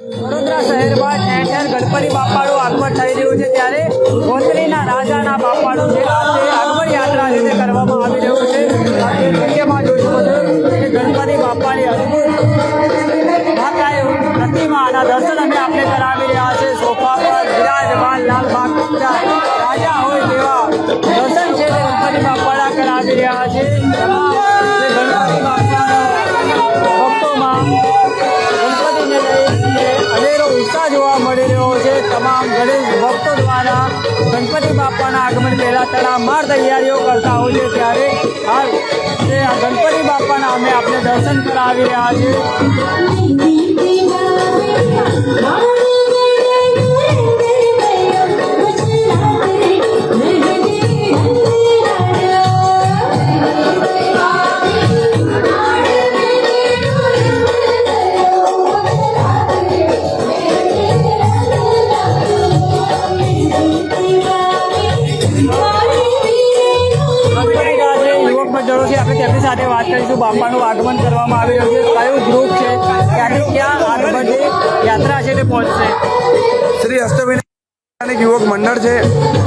વડોદરા શહેરમાં ઠેર ઠેર ગણપતિ બાપાનું આગમન થઈ રહ્યું છે ત્યારે ગોત્રીના રાજાના બાપાનું જે આજે આગમન યાત્રા રીતે કરવામાં આવી રહ્યું છે. આજે વિડીયોમાં જોઈશું બધું કે ગણપતિ બાપાની અદભુત માતાએ પ્રતિમાના દર્શન અમે આપણે કરાવી રહ્યા છે. સોફા પર વિરાજમાન લાલ બાગના રાજા હોય તેવા દર્શન છે ગણપતિ બાપાના કરાવી રહ્યા છે. ગણેશ ભક્તો દ્વારા ગણપતિ બાપાના આગમન પહેલા તડામાર તૈયારીઓ કરતા છે ત્યારે હાલ તે ગણપતિ બાપાના અમે આપણે દર્શન કરાવી રહ્યા છીએ. તેમની સાથે વાત કરીશું. બાપાનું આગમન કરવામાં આવી રહ્યું છે. કયું ગ્રુપ છે? ક્યાંથી ક્યાં આગમનની યાત્રા છે તે પહોંચશે? શ્રી અષ્ટવિનાયક યુવક મંડળ છે.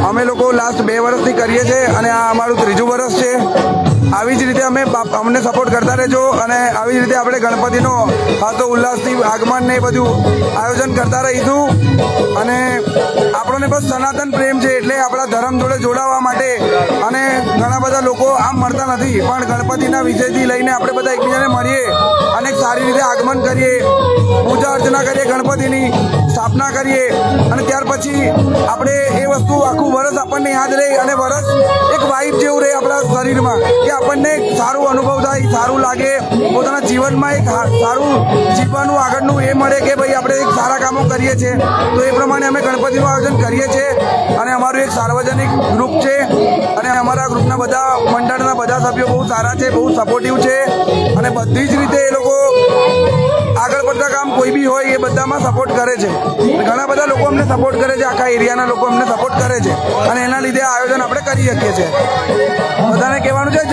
અમે લોકો લાસ્ટ બે વર્ષથી કરીએ છીએ અને આ અમારું ત્રીજું વર્ષ છે. આવી જ રીતે અમે અમને સપોર્ટ કરતા રહેજો અને આવી જ રીતે આપણે ગણપતિનો હાથો ઉલ્લાસથી આગમન ને બધું આયોજન કરતા રહીશું. અને આપણને બસ સનાતન પ્રેમ છે એટલે આપણા ધર્મ જોડે જોડાવા માટે અને ઘણા બધા લોકો આમ મળતા નથી, પણ ગણપતિના વિષયથી લઈને આપણે બધા એકબીજાને મળીએ અને સારી રીતે આગમન કરીએ. પૂજા અર્ચના કરીએ ગણપતિની, સ્થાપના કરીએ અને ત્યાર પછી આપણને સારું અનુભવ થાય, સારું લાગે. પોતાના જીવનમાં એક સારું જીવવાનું આગળનું એ મળે કે ભાઈ આપણે એક સારા કામો કરીએ છીએ. તો એ પ્રમાણે અમે ગણપતિનું આયોજન કરીએ છીએ. અને અમારું એક સાર્વજનિક ગ્રુપ છે. અને અમારા ગ્રુપના બધા મંડળના બધા સભ્યો બહુ સારા છે, બહુ સપોર્ટિવ છે. અને બધી જ રીતે એ લોકો આગળ પડતા કામ કોઈ બી હોય એ બધામાં સપોર્ટ કરે છે. ઘણા બધા લોકો અમને સપોર્ટ કરે છે, આખા એરિયાના લોકો અમને સપોર્ટ કરે છે. અને એના લીધે આયોજન આપણે કરી શકીએ છીએ. બધાને કહેવાનું છે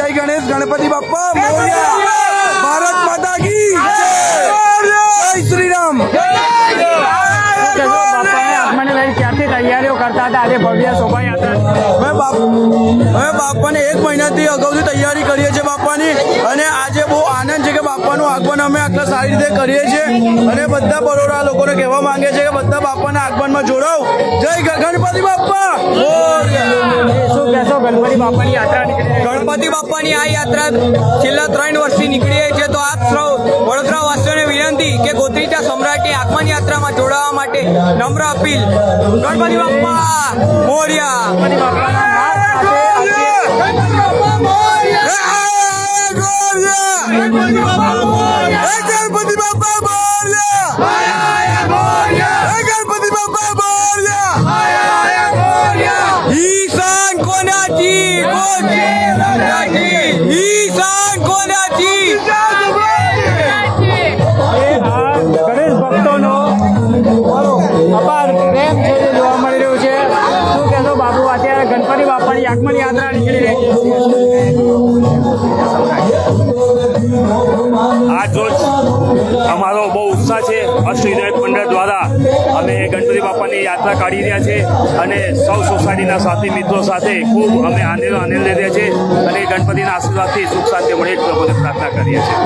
બાપાને એક મહિનાથી અગાઉથી તૈયારી કરીએ છીએ બાપાની. અને આજે બહુ આનંદ છે કે બાપાનું આગમન અમે આટલા સારી રીતે કરીએ છીએ. અને બધા બરોડા લોકોને કહેવા માંગે છે કે બધા બાપાના આગમનમાં જોડાવ જય ગણપતિ બાપા! ગણપતિ બાપાની આ યાત્રા છેલ્લા ત્રણ વર્ષથી નીકળી છે તો આ સૌ વડોદરા વાસીઓને વિનંતી કે ગોત્રીચા સમ્રાટની આગમન યાત્રામાં જોડાવા માટે નમ્ર અપીલ. ગણપતિ બાપા! મોર્યા ગણપતિ બાપાના નાદ સાથે આજે અમારો છે ઉત્સાહ છે મંડળ દ્વારા અમે ગણપતિ બાપાની યાત્રા કાઢી રહ્યા છે અને સૌ સોસાયટીના સાથી મિત્રો સાથે ખૂબ અમે આનંદ આનંદ લઈ રહ્યા છે અને ગણપતિના આશીર્વાદથી સુખ શાંતિ મળે પ્રભુને પ્રાર્થના કરીએ છીએ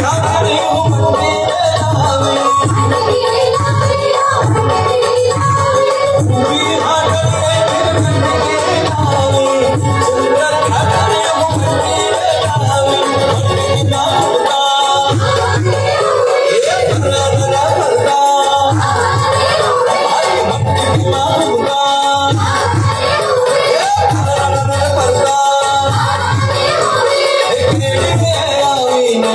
Carinho.